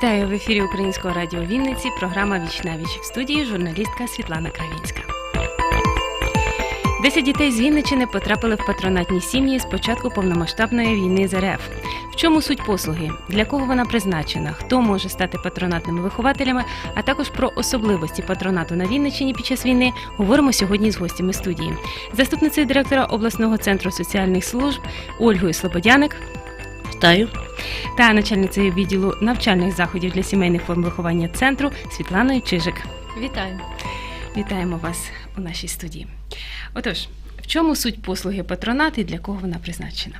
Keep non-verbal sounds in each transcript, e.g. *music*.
Вітаю в ефірі Українського радіо Вінниці. Програма Віч віч в студії журналістка Світлана Кравінська. Десять дітей з Вінничини потрапили в патронатні сім'ї з початку повномасштабної війни з РФ. В чому суть послуги? Для кого вона призначена? Хто може стати патронатними вихователями? А також про особливості патронату на Вінниччині під час війни говоримо сьогодні з гостями студії. Заступницею директора обласного центру соціальних служб Ольгою Слободяник Вітаю. та начальницею відділу навчальних заходів для сімейних форм виховання центру Світланою Чижик. Вітаю. Вітаємо вас у нашій студії. Отож, в чому суть послуги патронат і для кого вона призначена?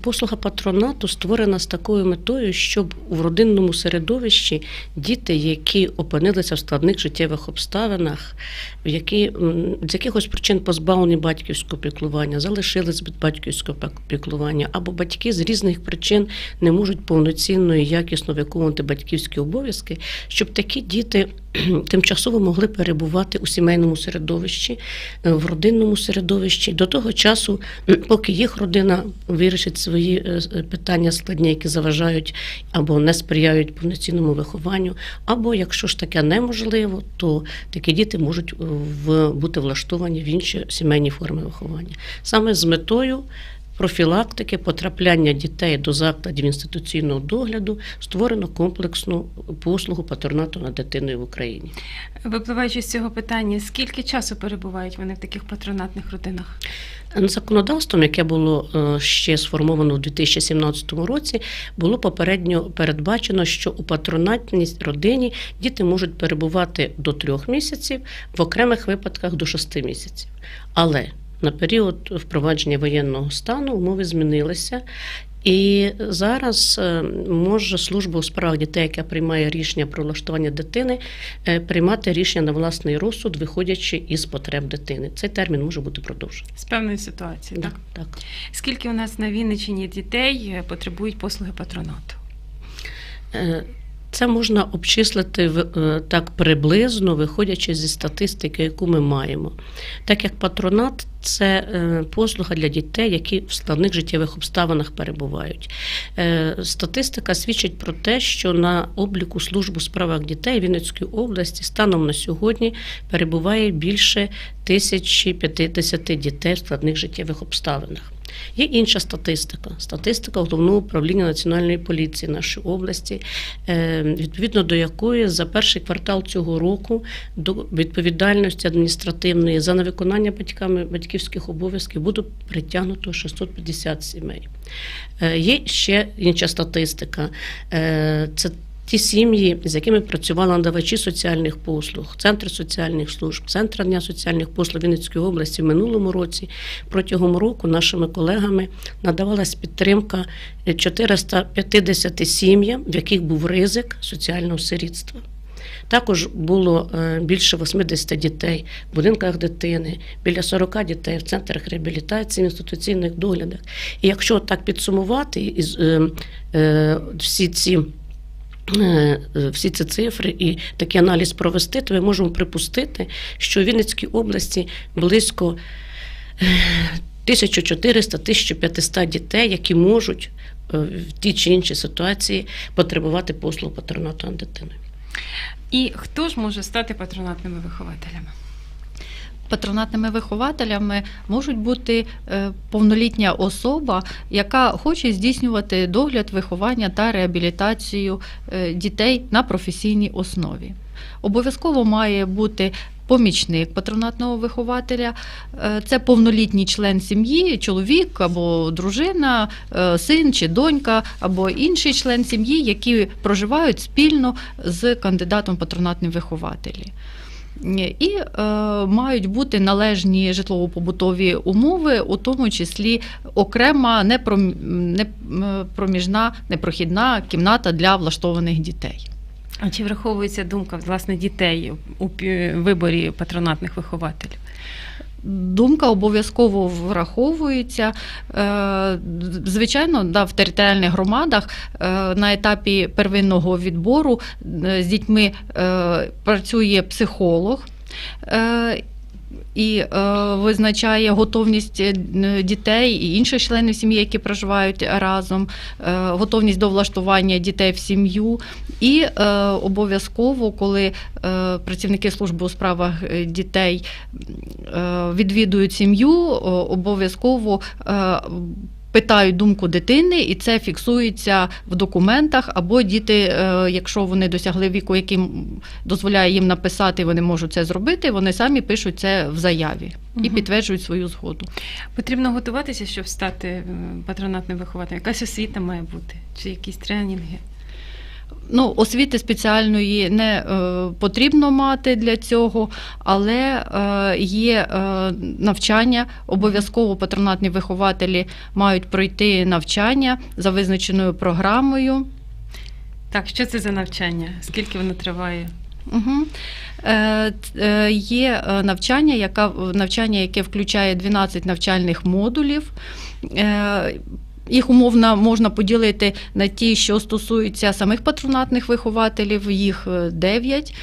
Послуга патронату створена з такою метою, щоб у родинному середовищі діти, які опинилися в складних життєвих обставинах, які з якихось причин позбавлені батьківського піклування, залишились без батьківського піклування, або батьки з різних причин не можуть повноцінно і якісно виконувати батьківські обов'язки, щоб такі діти *clears throat* тимчасово могли перебувати у сімейному середовищі, е, в родинному середовищі. До того часу, *clears throat* поки їх родина вирішить свої е, питання складні, які заважають або не сприяють повноцінному вихованню, або якщо ж таке неможливо, то такі діти можуть е, в, бути влаштовані в інші сімейні форми виховання. Саме з метою профілактики потрапляння дітей до закладів інституційного догляду створено комплексну послугу патронату над дитиною в Україні. Випливаючи з цього питання, скільки часу перебувають вони в таких патронатних родинах? Законодавством, яке було е, ще сформовано у 2017 році, було попередньо передбачено, що у патронатній родині діти можуть перебувати до трьох місяців, в окремих випадках до шести місяців. Але на період впровадження воєнного стану умови змінилися. І зараз е, може служба у справах дітей, яка приймає рішення про влаштування дитини, е, приймати рішення на власний розсуд, виходячи із потреб дитини. Цей термін може бути продовжений. З певної ситуації, так? так. Скільки у нас на Вінниччині дітей е, потребують послуги патронату? Це можна обчислити е, так приблизно, виходячи зі статистики, яку ми маємо. Так як патронат це е, послуга для дітей, які в складних життєвих обставинах перебувають. Е, Статистика свідчить про те, що на обліку служб у справах дітей Вінницької області станом на сьогодні перебуває більше 1050 дітей в складних життєвих обставинах. Є інша статистика. Статистика головного управління національної поліції нашої області, е, відповідно до якої за перший квартал цього року до відповідальності адміністративної за невиконання батьками батьківських обов'язків буде притягнуто 650 сімей. Е, Є ще інша статистика. Е, Це Ті сім'ї, з якими працювали надавачі соціальних послуг, центри соціальних служб, центр дня соціальних послуг Вінницької області в минулому році протягом року нашими колегами надавалась підтримка 450 сім'ям, в яких був ризик соціального сирітства. Також було е, більше 80 дітей в будинках дитини, біля 40 дітей в центрах реабілітації, інституційних доглядах. І якщо так підсумувати із, е, е, всі ці. Е, Всі ці цифри і такий аналіз провести, то ми можемо припустити, що в Вінницькій області близько е, 1400-1500 дітей, які можуть е, в тій чи іншій ситуації потребувати послуг патронату над дитиною. І хто ж може стати патронатними вихователями? Патронатними вихователями можуть бути е, повнолітня особа, яка хоче здійснювати догляд, виховання та реабілітацію е, дітей на професійній основі. Обов'язково має бути помічник патронатного вихователя, Е, це повнолітній член сім'ї, чоловік або дружина, син чи донька, або інший член сім'ї, які проживають спільно з кандидатом в патронатні вихователі. І е, мають бути належні житлово-побутові умови, у тому числі окрема непром- не- непрохідна кімната для влаштованих дітей. А чи враховується думка власне дітей у виборі патронатних вихователів? Думка обов'язково враховується. Е, Звичайно, да, в територіальних громадах е, на етапі первинного відбору е, з дітьми працює психолог. І е, визначає готовність е, дітей і інших членів сім'ї, які проживають разом, е, готовність до влаштування дітей в сім'ю. І е, обов'язково, коли е, працівники служби у справах е, дітей е, відвідують сім'ю, обов'язково. Е, Питають думку дитини, і це фіксується в документах. Або діти, е, якщо вони досягли віку, яким дозволяє їм написати, вони можуть це зробити. Вони самі пишуть це в заяві і угу. підтверджують свою згоду. Потрібно готуватися, щоб стати патронатним вихователем. Якась освіта має бути, чи якісь тренінги. Ну, освіти спеціальної не е, потрібно мати для цього, але е, є е, навчання. Обов'язково патронатні вихователі мають пройти навчання за визначеною програмою. Так, що це за навчання? Скільки воно триває? Угу. Е, е, є е, навчання, яка, навчання, яке включає 12 навчальних модулів. Е, їх умовно можна поділити на ті, що стосуються самих патронатних вихователів, їх 9.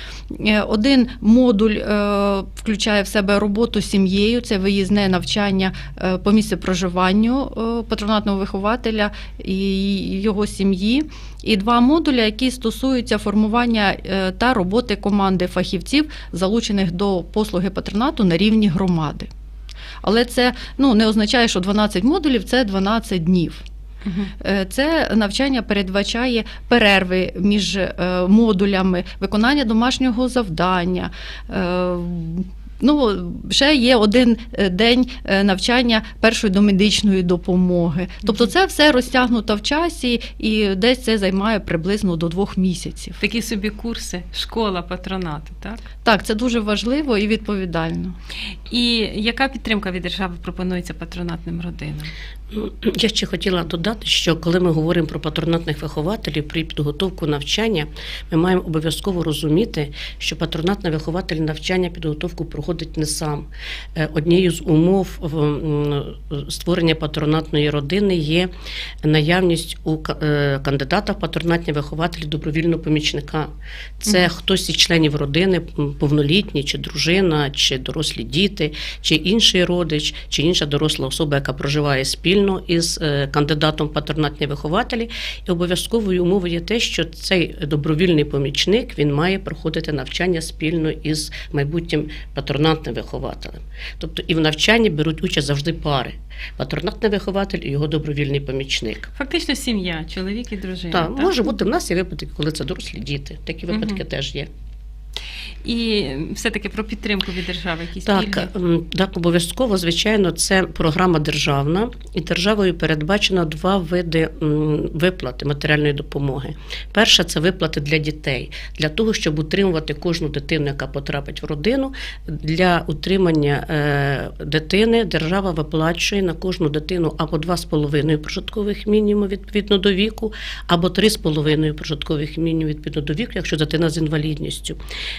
Один модуль е, включає в себе роботу з сім'єю, це виїзне навчання е, по місцю проживанню е, патронатного вихователя і його сім'ї. І два модуля, які стосуються формування е, та роботи команди фахівців, залучених до послуги патронату на рівні громади. Але це ну, не означає, що 12 модулів це 12 днів. Е, Це навчання передбачає перерви між е, модулями, виконання домашнього завдання. Ну, ще є один е, день е, навчання першої домедичної допомоги. Тобто, це все розтягнуто в часі, і десь це займає приблизно до двох місяців. Такі собі курси, школа патронату, так? Так, це дуже важливо і відповідально. І яка підтримка від держави пропонується патронатним родинам? Я ще хотіла додати, що коли ми говоримо про патронатних вихователів при підготовку навчання, ми маємо обов'язково розуміти, що патронатний вихователь навчання підготовку проходить не сам. Е, Однією з умов створення патронатної родини є наявність у е, кандидата в патронатні вихователі добровільного помічника. Це Мгм. хтось із членів родини, повнолітні, чи дружина, чи дорослі діти, чи інший родич, чи інша доросла особа, яка проживає спільно із е, кандидатом патронатні вихователі. І обов'язковою умовою є те, що цей добровільний помічник він має проходити навчання спільно із майбутнім патронатним вихователем. Тобто і в навчанні беруть участь завжди пари: патронатний вихователь і його добровільний помічник. Фактично сім'я, чоловік і дружина. Так, може бути в нас є випадки, коли це дорослі діти. Такі випадки теж є. І все-таки про підтримку від держави, якісь Так, пільги. так, обов'язково, звичайно, це програма державна, і державою передбачено два види виплати матеріальної допомоги. Перша це виплати для дітей, для того, щоб утримувати кожну дитину, яка потрапить в родину. Для утримання е, дитини держава виплачує на кожну дитину або 2,5 прожиткових мінімуму відповідно до віку, або 3,5 прожиткових мінімуму відповідно до віку, якщо дитина з інвалідністю.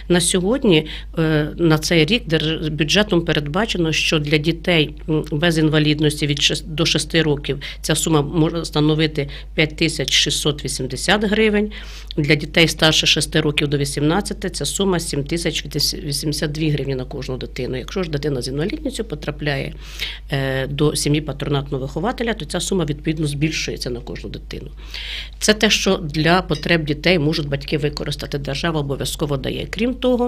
На сьогодні е, на цей рік бюджетом передбачено, що для дітей без інвалідності від 6 до 6 років ця сума може становити 5680 гривень. Для дітей старше 6 років до 18 ця сума 7082 гривні на кожну дитину. Якщо ж дитина з інвалідністю потрапляє е, до сім'ї патронатного вихователя, то ця сума відповідно збільшується на кожну дитину. Це те, що для потреб дітей можуть батьки використати. Держава обов'язково дає. Крім того,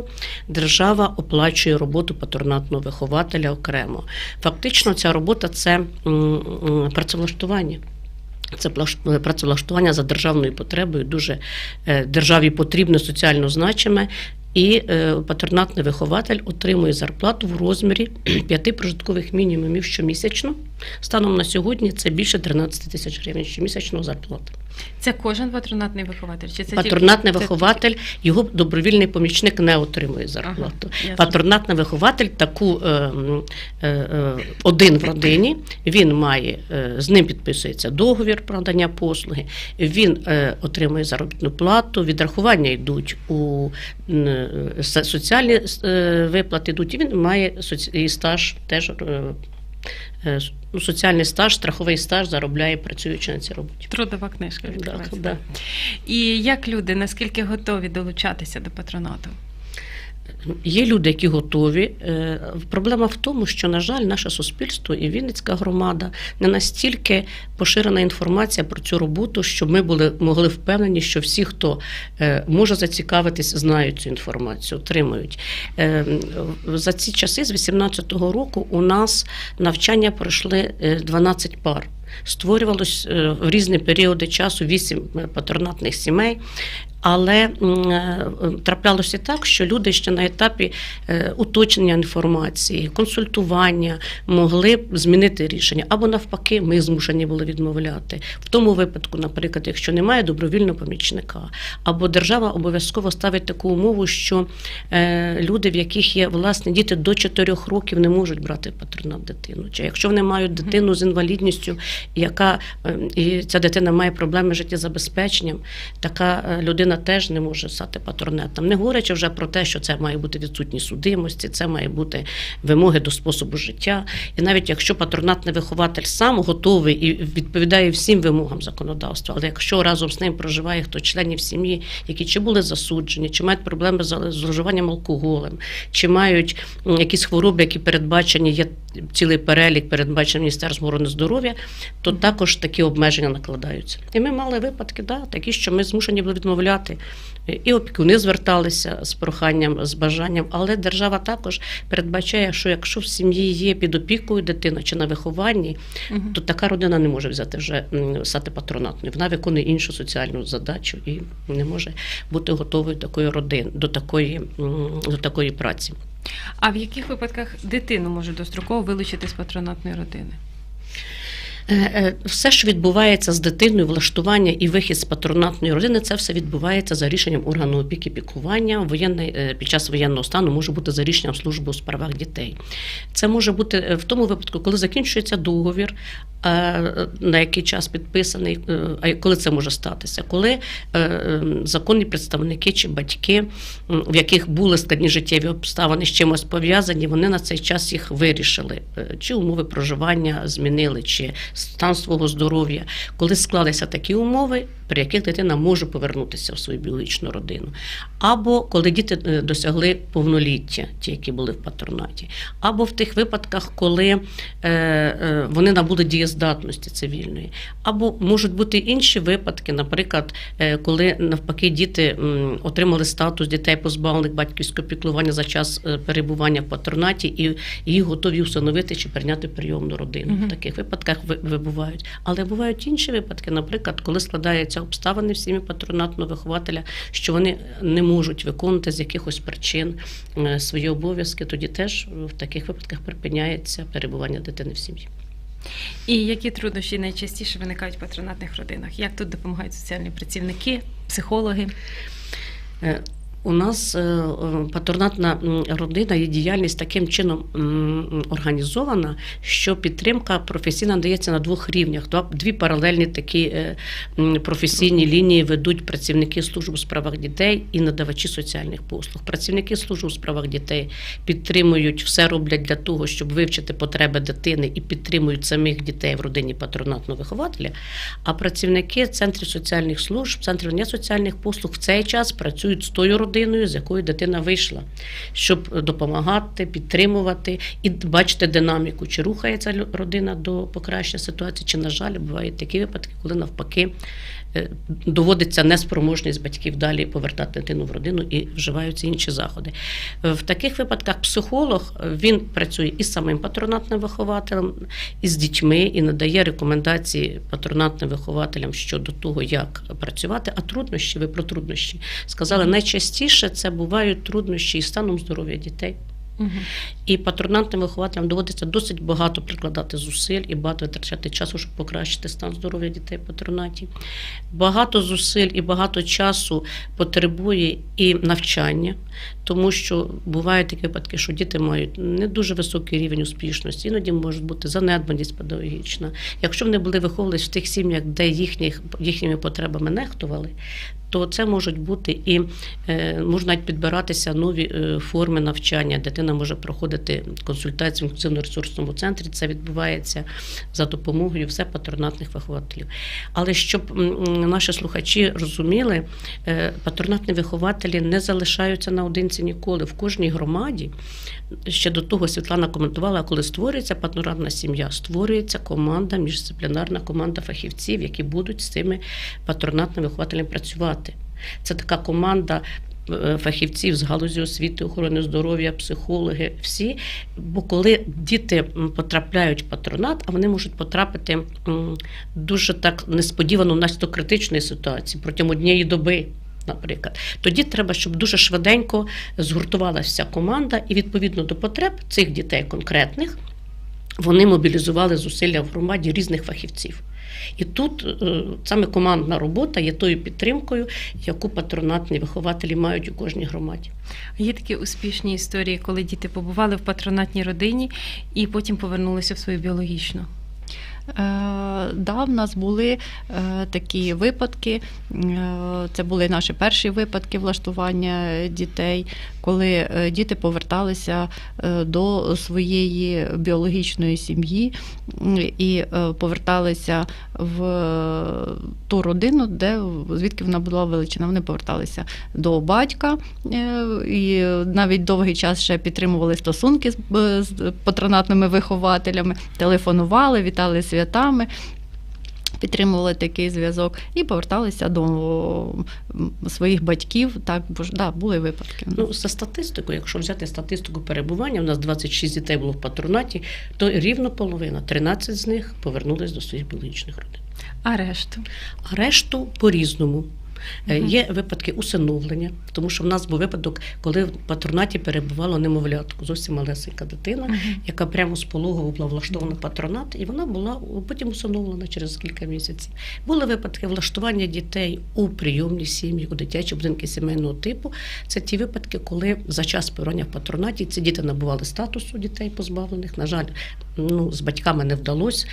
держава оплачує роботу патронатного вихователя окремо. Фактично, ця робота це працевлаштування. Це плаш- працевлаштування за державною потребою, дуже е, державі потрібне соціально значиме. І е, патронатний вихователь отримує зарплату в розмірі *clears throat* п'яти прожиткових мінімумів щомісячно. Станом на сьогодні це більше 13 тисяч гривень щомісячного зарплати. Це кожен патронатний вихователь? Чи це Патронатний тільки... вихователь, його добровільний помічник не отримує зарплату. Ага. Патронатний вихователь таку е, е, е, один в родині. Він має е, з ним підписується договір про надання послуги. Він е, отримує заробітну плату. Відрахування йдуть у е, соціальні е, виплати. Йдуть. І він має соці- і стаж теж. е, е, ну, Соціальний стаж, страховий стаж заробляє працюючи на цій роботі. Трудова книжка Так, да. І як люди, наскільки готові долучатися до патронату? Є люди, які готові. Е, Проблема в тому, що, на жаль, наше суспільство і Вінницька громада не настільки поширена інформація про цю роботу, щоб ми були могли впевнені, що всі, хто е, може зацікавитись, знають цю інформацію, отримують. Е, За ці часи, з 18-го року, у нас навчання пройшли е, 12 пар. Створювалось в різні періоди часу вісім патронатних сімей. Але е, траплялося так, що люди ще на етапі е, уточнення інформації, консультування могли змінити рішення, або навпаки, ми змушені були відмовляти. В тому випадку, наприклад, якщо немає добровільного помічника, або держава обов'язково ставить таку умову, що е, люди, в яких є власні діти до 4 років, не можуть брати патронат дитину. Чи якщо вони мають дитину з інвалідністю, яка е, і ця дитина має проблеми з життєзабезпеченням, така е, людина теж не може стати патронетом. Не говорячи вже про те, що це має бути відсутність судимості, це має бути вимоги до способу життя. І навіть якщо патронатний вихователь сам готовий і відповідає всім вимогам законодавства, але якщо разом з ним проживає хто членів сім'ї, які чи були засуджені, чи мають проблеми з зловживанням алкоголем, чи мають якісь хвороби, які передбачені, є цілий перелік, передбачений Міністерством охорони здоров'я, то також такі обмеження накладаються. І ми мали випадки, да, такі, що ми змушені були відмовляти. І опікуни зверталися з проханням, з бажанням, але держава також передбачає, що якщо в сім'ї є під опікою дитина чи на вихованні, Мгм. то така родина не може взяти вже стати патронатною. Вона виконує іншу соціальну задачу і не може бути готовою такої родини, до такої, до такої праці. А в яких випадках дитину може достроково вилучити з патронатної родини? Е, е, Все, що відбувається з дитиною, влаштування і вихід з патронатної родини, це все відбувається за рішенням органу опіки піклування. Воєнний е, під час воєнного стану може бути за рішенням служби у справах дітей. Це може бути в тому випадку, коли закінчується договір, на який час підписаний. е, коли це може статися? Коли е, е, законні представники чи батьки, в яких були складні життєві обставини з чимось пов'язані, вони на цей час їх вирішили, Е, чи умови проживання змінили, чи стан свого здоров'я, коли склалися такі умови, при яких дитина може повернутися в свою біологічну родину, або коли діти е, досягли повноліття, ті, які були в патронаті, або в тих випадках, коли е, е, вони набули дієздатності цивільної, або можуть бути інші випадки, наприклад, е, коли навпаки діти отримали статус дітей, позбавлених батьківського піклування за час е, перебування в патронаті, і їх готові встановити чи прийняти прийомну родину. Мгм. В таких випадках ви- вибувають. Але бувають інші випадки, наприклад, коли складаються обставини в сім'ї патронатного вихователя, що вони не можуть виконувати з якихось причин е, свої обов'язки, тоді теж в таких випадках припиняється перебування дитини в сім'ї. І які труднощі найчастіше виникають в патронатних родинах? Як тут допомагають соціальні працівники, психологи? У нас е, е, патронатна родина і діяльність таким чином організована, що підтримка професійна надається на двох рівнях. Дві паралельні такі е, професійні лінії ведуть працівники служб у справах дітей і надавачі соціальних послуг. Працівники служб у справах дітей підтримують все роблять для того, щоб вивчити потреби дитини і підтримують самих дітей в родині патронатного вихователя. А працівники центрів соціальних служб, центрів соціальних послуг в цей час працюють з тою родиною, з якої дитина вийшла, щоб допомагати, підтримувати і бачити динаміку, чи рухається родина до покращення ситуації, чи, на жаль, бувають такі випадки, коли навпаки доводиться неспроможність батьків далі повертати дитину в родину і вживаються інші заходи. Е, В таких випадках психолог е, він працює із самим патронатним вихователем, і з дітьми, і надає рекомендації патронатним вихователям щодо того, як працювати. А труднощі, ви про труднощі сказали, найчастіше це бувають труднощі із станом здоров'я дітей. Угу. І патронатним вихователям доводиться досить багато прикладати зусиль і багато витрачати часу, щоб покращити стан здоров'я дітей в патронаті. Багато зусиль і багато часу потребує і навчання, тому що бувають такі випадки, що діти мають не дуже високий рівень успішності, іноді може бути занедбаність педагогічна. Якщо вони були виховувалися в тих сім'ях, де їхніх, їхніми потребами нехтували, то це можуть бути і е, можуть навіть підбиратися нові е, форми навчання. Дитина може проходити консультацію в інклюзивно-ресурсному центрі. Це відбувається за допомогою все патронатних вихователів. Але щоб наші слухачі розуміли, е, патронатні вихователі не залишаються наодинці ніколи. В кожній громаді ще до того Світлана коментувала, коли створюється патронатна сім'я, створюється команда, міждисциплінарна команда фахівців, які будуть з цими патронатними вихователями працювати. Це така команда. е, Фахівців з галузі освіти, охорони здоров'я, психологи, всі. Бо коли діти потрапляють в патронат, а вони можуть потрапити дуже так несподівано в нас критичної ситуації протягом однієї доби. Наприклад, тоді треба, щоб дуже швиденько згуртувалася команда, і відповідно до потреб цих дітей конкретних вони мобілізували зусилля в громаді різних фахівців. І тут е, саме командна робота є тою підтримкою, яку патронатні вихователі мають у кожній громаді. Є такі успішні історії, коли діти побували в патронатній родині і потім повернулися в свою біологічну. Е, Да, в нас були е, такі випадки. Е, Це були наші перші випадки влаштування дітей, коли діти поверталися до своєї біологічної сім'ї і поверталися в ту родину, де звідки вона була величина. Вони поверталися до батька і навіть довгий час ще підтримували стосунки з патронатними вихователями, телефонували, вітали святами. Підтримували такий зв'язок і поверталися до своїх батьків. Так, бо ж да, були випадки. Ну, за статистикою, якщо взяти статистику перебування, у нас 26 дітей було в патронаті, то рівно половина, 13 з них повернулись до своїх біологічних родин. А решту? А решту по-різному. Е, Мгм. Є випадки усиновлення, тому що в нас був випадок, коли в патронаті перебувало немовлятко, зовсім малесенька дитина, яка прямо з пологового була влаштована в патронат, і вона була потім усиновлена через кілька місяців. Були випадки влаштування дітей у прийомні сім'ї, у дитячі будинки сімейного типу. Це ті випадки, коли за час перебування в патронаті ці діти набували статусу дітей позбавлених. На жаль, ну, з батьками не вдалося.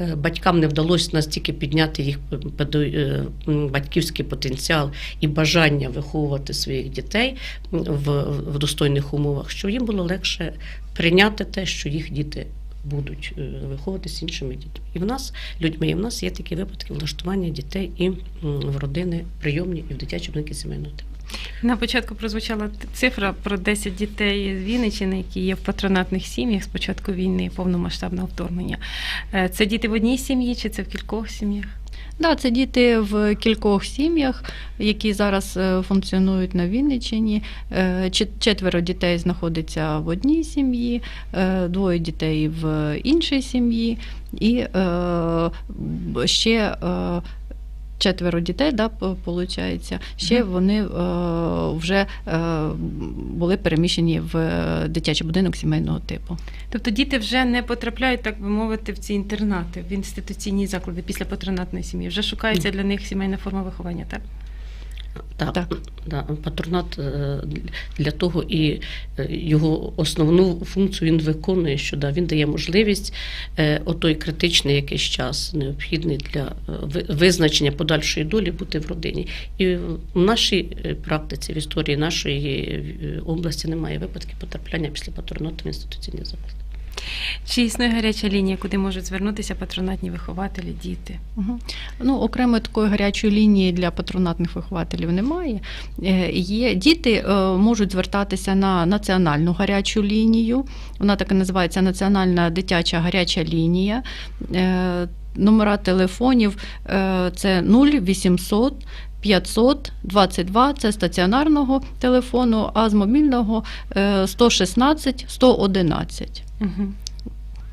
Е, Батькам не вдалося настільки підняти їх педо- е, батьківський потенціал і бажання виховувати своїх дітей в, в достойних умовах, що їм було легше прийняти те, що їх діти будуть е, виховуватися іншими дітьми. І в нас людьми, і в нас є такі випадки влаштування дітей і в родини прийомні, і в дитячі будинки сімейного типу. На початку прозвучала цифра про 10 дітей з Вінниччини, які є в патронатних сім'ях з початку війни повномасштабного вторгнення. Е, Це діти в одній сім'ї чи це в кількох сім'ях? Да, це діти в кількох сім'ях, які зараз е, функціонують на Вінниччині. Е, Четверо дітей знаходиться в одній сім'ї, двоє дітей в іншій сім'ї, і ще четверо дітей, да, виходить, ще вони е, вже е, були переміщені в е, дитячий будинок сімейного типу. Тобто діти вже не потрапляють, так би мовити, в ці інтернати, в інституційні заклади після патронатної сім'ї. Вже шукається для них сімейна форма виховання, так? Так, Так. Да, патронат е, для того і е, його основну функцію він виконує, що да, він дає можливість е, отой критичний якийсь час, необхідний для визначення подальшої долі бути в родині. І в нашій практиці, в історії нашої області немає випадків потрапляння після патронату в інституційний заклад. Чи існує гаряча лінія, куди можуть звернутися патронатні вихователі, діти? Мгм. Ну, окремої такої гарячої лінії для патронатних вихователів немає. Е, Є діти е, можуть звертатися на національну гарячу лінію. Вона так і називається Національна дитяча гаряча лінія. Е, Номера телефонів це 0800 500 22, це стаціонарного телефону, а з мобільного е, 116 111 Угу.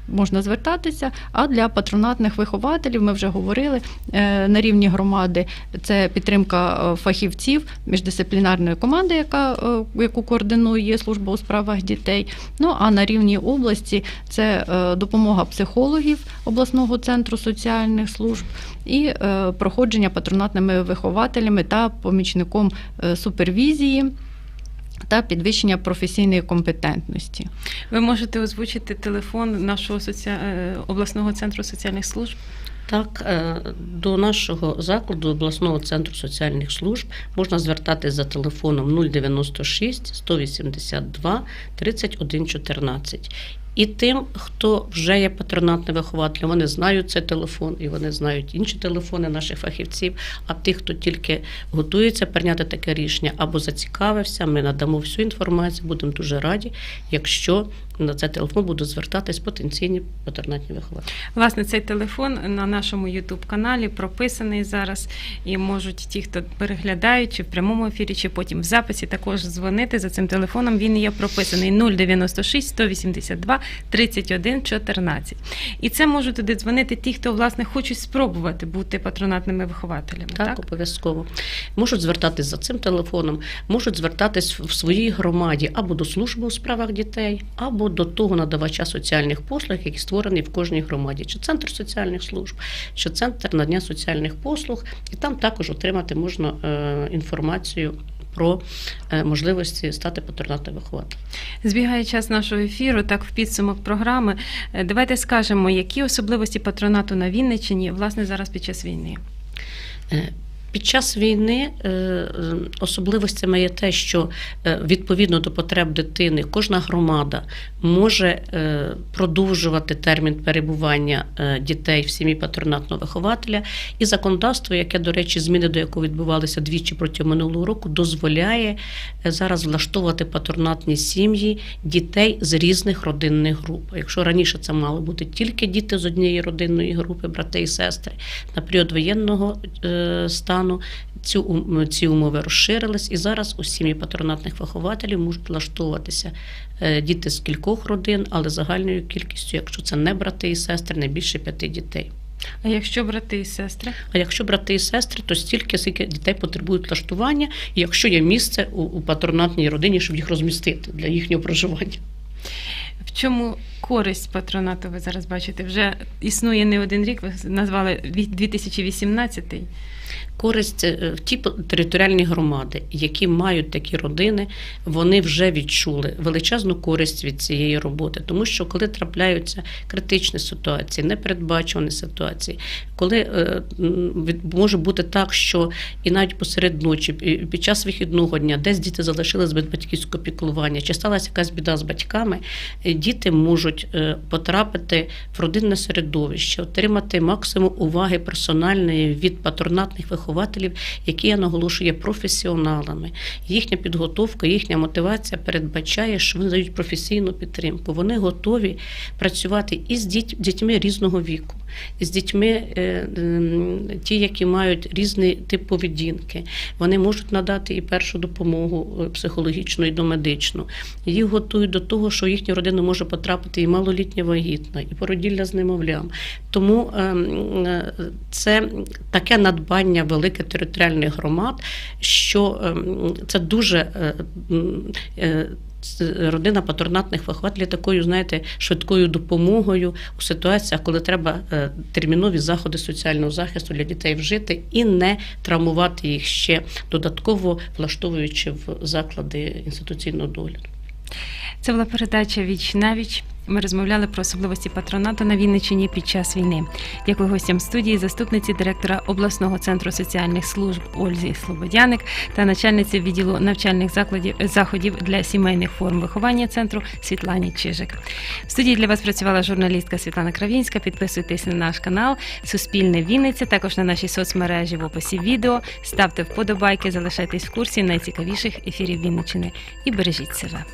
Можна звертатися. А для патронатних вихователів ми вже говорили е, на рівні громади. Це підтримка е, фахівців міждисциплінарної команди, яка е, яку координує служба у справах дітей. Ну а на рівні області це допомога психологів обласного центру соціальних служб і проходження патронатними вихователями та помічником супервізії. Та підвищення професійної компетентності. Ви можете озвучити телефон нашого соці... е, обласного центру соціальних служб? Так, е, до нашого закладу обласного центру соціальних служб можна звертатись за телефоном 096 182 31 14. І тим, хто вже є патронатним вихователем, вони знають цей телефон і вони знають інші телефони наших фахівців. А тих, хто тільки готується прийняти таке рішення або зацікавився, ми надамо всю інформацію. Будемо дуже раді, якщо на цей телефон будуть звертатись потенційні патронатні вихователі. Власне, цей телефон на нашому youtube каналі прописаний зараз, і можуть ті, хто переглядають, чи в прямому ефірі, чи потім в записі, також дзвонити за цим телефоном. Він є прописаний 096 182 31 14. І це можуть туди дзвонити ті, хто власне хочуть спробувати бути патронатними вихователями. Так, Так, обов'язково. Можуть звертатись за цим телефоном, можуть звертатись в своїй громаді або до служби у справах дітей, або до того надавача соціальних послуг, який створений в кожній громаді, чи центр соціальних служб, чи центр надання соціальних послуг, і там також отримати можна е, інформацію. Про е, можливості стати патронатним вихователем. Збігає час нашого ефіру, так в підсумок програми. Е, Давайте скажемо, які особливості патронату на Вінниччині власне зараз під час війни. Під час війни е, особливостями є те, що е, відповідно до потреб дитини кожна громада може е, продовжувати термін перебування дітей в сім'ї патронатного вихователя. І законодавство, яке, до речі, зміни до якого відбувалися двічі протягом минулого року, дозволяє зараз влаштовувати патронатні сім'ї дітей з різних родинних груп. Якщо раніше це мало бути тільки діти з однієї родинної групи, брати і сестри, на період воєнного е, стану цю, ці умови розширились, і зараз у сім'ї патронатних вихователів можуть влаштовуватися е, діти з кількох родин, але загальною кількістю, якщо це не брати і сестри, не більше п'яти дітей. А якщо брати і сестри? А якщо брати і сестри, то стільки, скільки дітей потребують влаштування, якщо є місце у, у патронатній родині, щоб їх розмістити для їхнього проживання. В чому користь патронату ви зараз бачите? Вже існує не один рік, ви назвали 2018 Користь е, в ті територіальні громади, які мають такі родини, вони вже відчули величезну користь від цієї роботи, тому що коли трапляються критичні ситуації, непередбачувані ситуації, коли е, може бути так, що і навіть посеред ночі, під час вихідного дня, десь діти залишились без батьківського піклування, чи сталася якась біда з батьками, е, діти можуть е, потрапити в родинне середовище, отримати максимум уваги персональної від патронатних вихователів, які я наголошую, професіоналами. Їхня підготовка, їхня мотивація передбачає, що вони дають професійну підтримку. Вони готові працювати із діть- дітьми різного віку, з дітьми, е, ті, які мають різний тип поведінки. Вони можуть надати і першу допомогу е, психологічну і домедичну. Їх готують до того, що в їхню родину може потрапити і малолітня вагітна, і породілля з немовлям. Тому ем, е, це таке надбання велике територіальних громад, що ем, це дуже е, е, родина патронатних вихователів такою, знаєте, швидкою допомогою у ситуаціях, коли треба термінові заходи соціального захисту для дітей вжити і не травмувати їх ще додатково влаштовуючи в заклади інституційного догляду. Це була передача Віч на віч. Ми розмовляли про особливості патронату на Вінниччині під час війни. Дякую гостям студії, заступниці директора обласного центру соціальних служб Ользі Слободяник та начальниці відділу навчальних закладів заходів для сімейних форм виховання центру Світлані Чижик. В студії для вас працювала журналістка Світлана Кравінська. Підписуйтесь на наш канал Суспільне Вінниця, також на наші соцмережі в описі відео. Ставте вподобайки, залишайтесь в курсі найцікавіших ефірів Вінниччини і бережіть себе.